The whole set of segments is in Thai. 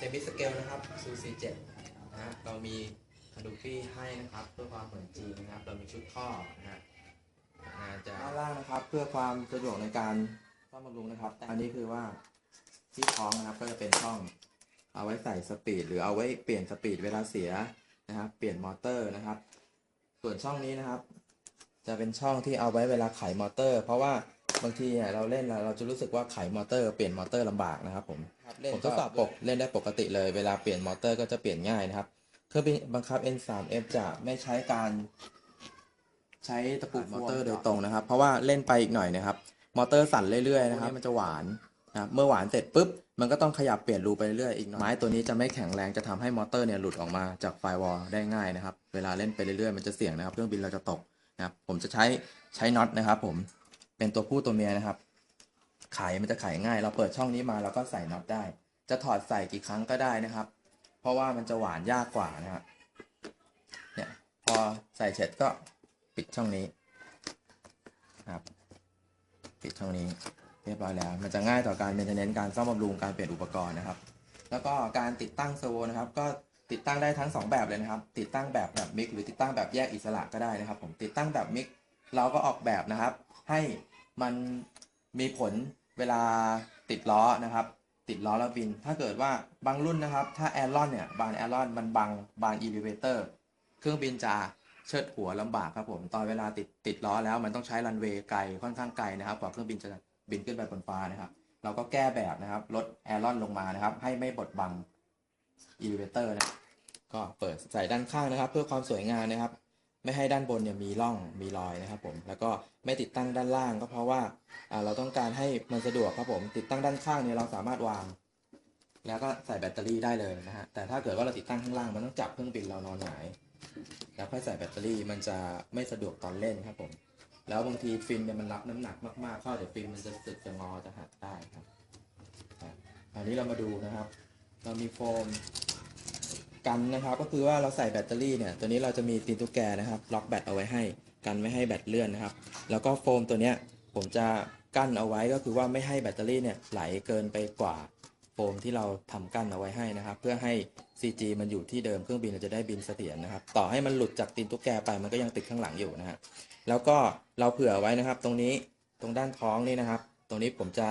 เซมิสเกลนะครับซูซีเจ็ดนะฮะเรามีคาดูฟี่ให้นะครับ เพื่อความเหมือนจริงนะครับ เรามีชุดข้อนะฮะน่าจะด้านล่างนะครับ เพื่อความสะดวกในการซ่อมบำรุงนะครับ อันนี้คือว่าที่ท้องนะครับก็จะเป็นช่องเอาไว้ใส่สปีดหรือเอาไว้เปลี่ยนสปีดเวลาเสียนะครับเปลี่ยนมอเตอร์นะครับ ส่วนช่องนี้นะครับ จะเป็นช่องที่เอาไว้เวลาไขมอเตอร์ เพราะว่าบางทีเราเล่นเราจะรู้สึกว่าไขมอเตอร์เปลี่ยนมอเตอร์ลำบากนะครับผม ผมทดสอบปกเล่นได้ปกติเลยเวลาเปลี่ยนมอเตอร์ก็จะเปลี่ยนง่ายนะครับเครื่องบินบังคับ N3F จะไม่ใช้การใช้ตะปูมอเตอร์โดยตรงนะครับ เพราะว่าเล่นไปอีกหน่อยนะครับ มอเตอร์สั่นเรื่อยๆนะครับมันจะหวานนะครับเมื่อหวานเสร็จปุ๊บมันก็ต้องขยับเปลี่ยนรูไปเรื่อยๆอีกหน่อยไม้ตัวนี้จะไม่แข็งแรงจะทำให้มอเตอร์เนี่ยหลุดออกมาจากไฟวอลได้ง่ายนะครับ เวลาเล่นไปเรื่อยๆมันจะเสี่ยงนะครับเครื่องบินเราจะตกนะครับผมจะใช้ใช้น็อตนะครับ ผมเป็นตัวผู้ตัวเมียนะครับ ไขมันจะไขง่าย เราเปิดช่องนี้มาเราก็ใส่น็อตได้ จะถอดใส่กี่ครั้งก็ได้นะครับ เพราะว่ามันจะหวานยากกว่านะครับเนี่ยพอใส่เสร็จก็ปิดช่องนี้ครับ ปิดช่องนี้เรียบร้อยแล้ว มันจะง่ายต่อการเมนเทนเนนการซ่อมบำรุงการเปลี่ยนอุปกรณ์นะครับ แล้วก็การติดตั้งเซอร์โวนะครับ ก็ติดตั้งได้ทั้ง 2 แบบเลยนะครับ ติดตั้งแบบแบบมิกหรือติดตั้งแบบแยกอิสระก็ได้นะครับ ผมติดตั้งแบบมิกเราก็ออกแบบนะครับ ให้มันมีผล เวลาติดล้อนะครับ ติดล้อแล้วบิน ถ้าเกิดว่าบางรุ่นนะครับ ถ้าแอรอนเนี่ยบางแอรอนมันบังบางอีลิเวเตอร์เครื่องบินจะเชิดหัวลำบากครับผมตอนเวลาติดติดล้อแล้วมันต้องใช้รันเวย์ไกลค่อนข้างไกลนะครับกว่าเครื่องบินจะบินขึ้นไปบนฟ้านะครับ เราก็แก้แบบนะครับลดแอรอนลงมานะครับ ให้ไม่บดบังอีลิเวเตอร์นะก็เปิดใส่ด้านข้างนะครับ เพื่อความสวยงามนะครับ ไม่ให้ด้านบนเนี่ยมีร่องมีรอยนะครับผมแล้วก็ไม่ติดตั้งด้านล่างก็เพราะว่าเราต้องการให้มันสะดวกครับผมติดตั้งด้านข้างเนี่ยเราสามารถวาง แล้วก็ใส่แบตเตอรี่ได้เลยนะฮะแต่ถ้าเกิดว่าเราติดตั้งข้างล่างมันต้องจับเครื่องบินเรานอนหงายแล้วค่อยใส่แบตเตอรี่มันจะไม่สะดวกตอนเล่นครับผมแล้วบางทีฟินเนี่ยมันรับน้ำหนักมากๆเข้าเดี๋ยวฟินมันจะสึกจะงอจะหักได้ครับอันนี้เรามาดูนะครับ เรามีโฟม กันนะครับ ก็คือว่าเราใส่แบตเตอรี่เนี่ยตัวนี้เราจะมีตีนตุ๊กแกนะครับ ล็อกแบตเอาไว้ให้ กันไม่ให้แบตเลื่อนนะครับ แล้วก็โฟมตัวเนี้ยผมจะกั้นเอาไว้ก็คือว่าไม่ให้แบตเตอรี่เนี่ยไหลเกินไปกว่าโฟมที่เราทำกั้นเอาไว้ให้นะครับ เพื่อให้ CG มันอยู่ที่เดิมเครื่องบินเราจะได้บินเสถียรนะครับ ต่อให้มันหลุดจากตีนตุ๊กแกไปมันก็ยังติดข้างหลังอยู่นะฮะแล้วก็เราเผื่อไว้นะครับ ตรงนี้ตรงด้านท้องนี่นะครับ ตรงนี้ผมจะ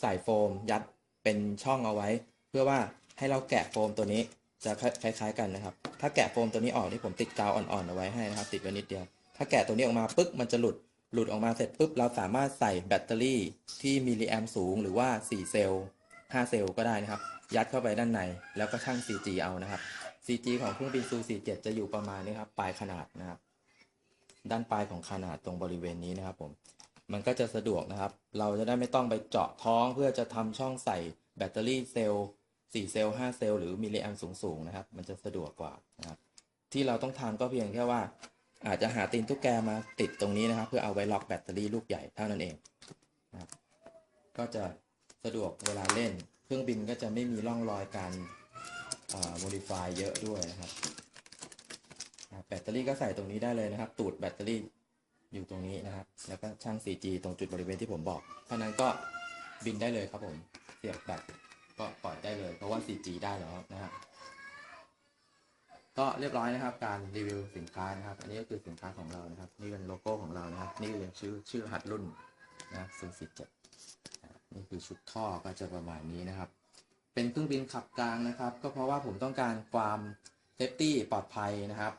ใส่โฟมยัดเป็นช่องเอาไว้ เพื่อว่าให้เราแกะโฟมตัวนี้ จะคล้ายๆกันนะครับ ถ้าแกะโฟมตัวนี้ออกนี่ผมติดกาวอ่อนๆเอาไว้ให้นะครับ ติดไว้นิดเดียว ถ้าแกะตัวนี้ออกมาปึ๊บมันจะหลุดหลุดออกมาเสร็จปุ๊บเราสามารถใส่แบตเตอรี่ที่มิลลิแอมสูงหรือว่า 4 เซลล์5เซลล์ก็ได้นะครับ ยัดเข้าไปด้านใน แล้วก็ชั่ง CG เอานะครับ CG ของเครื่องบินซู 47 จะอยู่ประมาณนี้ครับปลายขนาดนะครับ ด้านปลายของขนาดตรงบริเวณนี้นะครับผมมันก็จะสะดวกนะครับ เราจะได้ไม่ต้องไปเจาะท้องเพื่อจะทำช่องใส่แบตเตอรี่เซลล์ 4เซลล์5เซลล์หรือมิลลิแอมสูงๆนะครับ มันจะสะดวกกว่านะครับที่เราต้องทำก็เพียงแค่ว่า อาจจะหาตีนตุ๊กแกมาติดตรงนี้นะครับ เพื่อเอาไว้ล็อกแบตเตอรี่ลูกใหญ่เท่านั้นเองนะครับก็จะสะดวกเวลาเล่น เครื่องบินก็จะไม่มีร่องรอยการโมดิฟายเยอะด้วยนะครับแบตเตอรี่ก็ใส่ตรงนี้ได้เลยนะครับ ตูดแบตเตอรี่อยู่ตรงนี้นะครับ แล้วก็ช่าง 4G ตรงจุดบริเวณที่ผมบอกเท่านั้นก็บินได้เลยครับผม เสียบแบต ก็ปล่อยได้เลย เพราะว่า 4G ได้แล้วนะครับ ก็เรียบร้อยนะครับ การรีวิวสินค้านะครับ อันนี้ก็คือสินค้าของเรานะครับ นี่เป็นโลโก้ของเรานะครับ นี่คือชื่อชื่อรหัสรุ่นนะครับ047 นี่คือชุดท่อก็จะประมาณนี้นะครับ เป็นเครื่องบินขับกลางนะครับ ก็เพราะว่าผมต้องการความเซฟตี้ปลอดภัยนะครับ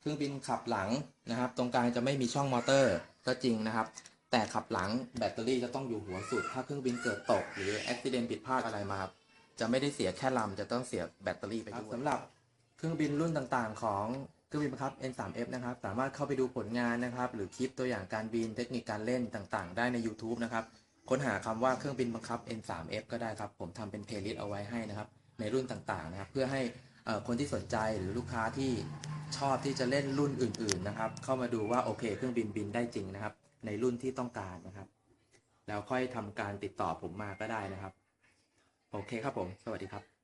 เครื่องบินขับหลังนะครับ ตรงกลางจะไม่มีช่องมอเตอร์ก็จริงนะครับ แต่ขับหลังแบตเตอรี่จะต้องอยู่หัวสุด ถ้าเครื่องบินเกิดตก หรืออุบิเหตุผิดพลาดอะไรมาจะไม่ได้เสียแค่ลำจะต้องเสียแบตเตอรี่ไปด้วยสำหรับเครื่องบินรุ่นต่างๆ ของเครื่องบินบังคับ N3F นะครับ สามารถเข้าไปดูผลงานนะครับ หรือคลิปตัวอย่างการบินเทคนิคการเล่นต่างๆ ได้ใน YouTube นะครับ ค้นหาคำว่าเครื่องบินบังคับ N3F ก็ได้ครับ ผมทำเป็นเพลย์ลิสต์เอาไว้ให้นะครับ ในรุ่นต่างๆ นะครับ เพื่อให้คนที่สนใจหรือลูกค้าที่ชอบที่จะเล่นรุ่นอื่น ๆ นะครับ เข้ามาดูว่าโอเค เครื่องบินบินได้จริงนะครับ ในรุ่นที่ต้องการนะครับ แล้วค่อยทำการติดต่อผมมาก็ได้นะครับ โอเคครับผม สวัสดีครับ